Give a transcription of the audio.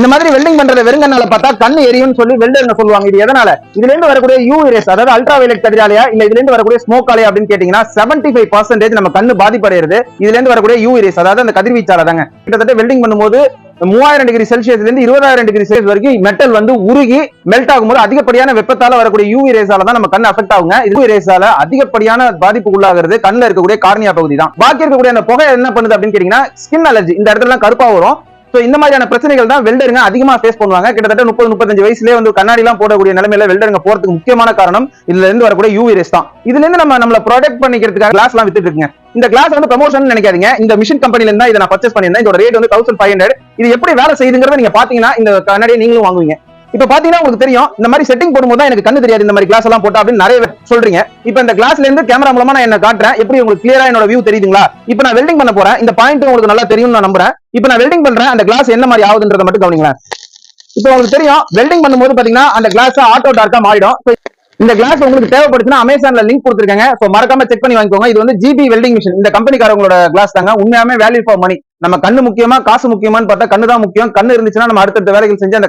இந்த மாதிரி வெல்டிங் பண்றத வெறுங்கனால பார்த்தா கண்ணு எரியும்னு சொல்லி வெல்டர்னு சொல்லுவாங்க. இது எதனால? இதுல இருந்து வரக்கூடிய யூ ரேஸ் அதாவது அல்ட்ரா வயலட் கதிராலையா இல்ல இதுல இருந்து வரக்கூடிய ஸ்மோக் ஆலையா அப்படின்னு கேட்டீங்கன்னா 75% ஃபைவ் பர்சன்டேஜ் நம்ம கண்ணு பாதிப்படைகிறது இதுல இருந்து வரக்கூடிய யூ இரேஸ் அதாவது அந்த கதிர்வீச்சால தாங்க. கிட்டத்தட்ட வெல்டிங் பண்ணும்போது மூவாயிரம் டிகிரி செல்சியஸ்ல இருந்து இருபதாயிரம் டிகிரி செல்சியஸ் வரைக்கும் மெட்டல் வந்து உருகி மெல்ட் ஆகும்போது அதிகப்படியான வெப்பத்தால வரக்கூடிய யூவி ரேஸால தான் நம்ம கண் அஃபெக்ட் ஆகுங்க. யூவி ரேஸால அதிகப்படியான பாதிப்பு உள்ளாகிறது. கண்ணில் இருக்கக்கூடிய கார்னியா பகுதி தான். பாக்கி இருக்கக்கூடிய அந்த புகை என்ன பண்ணுது அப்படின்னு கேட்டீங்கன்னா ஸ்கின் அலர்ஜி இந்த இடத்துல கருப்பா வரும். சோ இந்த மாதிரியான பிரச்சனைகள் தான் வெல்டருங்க அதிகமா ஃபேஸ் பண்ணுவாங்க. கிட்டத்தட்ட முப்பது முப்பத்தஞ்சு வயசுலேயே வந்து கண்ணாடி எல்லாம் போடக்கூடிய நிலைமையில வெல்டருங்க போறதுக்கு முக்கியமான காரணம் இதுல இருந்து வரக்கூடிய யூவி ரேஸ் தான். இதுல இருந்து நம்ம நம்மள ப்ரொடெக்ட் பண்ணிக்கிறதுக்காக கிளாஸ் எல்லாம் வித்துட்டு இருக்குங்க. இந்த கிளாஸ் வந்து ப்ரமோஷன் நினைக்காதீங்க. இந்த மிஷின் கம்பெனில இருந்தா இதை நான் பர்ச்சேஸ் பண்ணியிருந்தேன். இதோட ரேட் வந்து தௌசண்ட் ஃபைவ் ஹண்ட்ரட் இது எப்படி வேலை செய்யுதுங்கிறத நீங்க பாத்தீங்கன்னா இந்த கண்ணாடியை நீங்களும் வாங்குவீங்க. இப்ப பாத்தீங்கன்னா உங்களுக்கு தெரியும் இந்த மாதிரி செட்டிங் போடும்போது எனக்கு கண்ணு தெரியாது இந்த மாதிரி கிளாஸ் எல்லாம் போட்டா அப்படின்னு நிறைய சொல்றீங்க. இப்ப இந்த கிளாஸ்ல இருந்து கேமரா மூலமா நான் என்ன காட்டுறேன்? எப்படி உங்களுக்கு கிளியரா என்னோட வியூ தெரியுதுங்களா? இப்ப நான் வெல்டிங் பண்ண போறேன். இந்த பாயிண்ட் உங்களுக்கு நல்லா தெரியும் நான் நம்புறேன். இப்ப நான் வெல்டிங் பண்றேன். அந்த கிளாஸ் என்ன மாதிரி ஆகுதுன்றத மட்டும் கவனிங்களேன். இப்போ உங்களுக்கு தெரியும் வெல்டிங் பண்ணும்போது பாத்தீங்கன்னா அந்த கிளாஸ் ஆட்டோ டார்க்கா மாறிடும். இந்த கிளாஸ் உங்களுக்கு தேவைப்படுச்சுன்னா அமேசான்ல லிங்க் கொடுத்துருக்காங்க. சோ மறக்காம செக் பண்ணி வாங்கிக்கோங்க. இது வந்து ஜிபி வெல்டிங் மிஷின் இந்த கம்பெனிக்காரங்களோட கிளாஸ் தாங்க. உண்மையாமே வேல்யூ ஃபார் மணி நம்ம கண்ணு முக்கியமா காசு முக்கியமான்னு பார்த்தா கண்ணு தான் முக்கியம். கண்ணு இருந்துச்சுன்னா நம்ம அடுத்தடுத்த வேலைகள் செஞ்சு அந்த காசு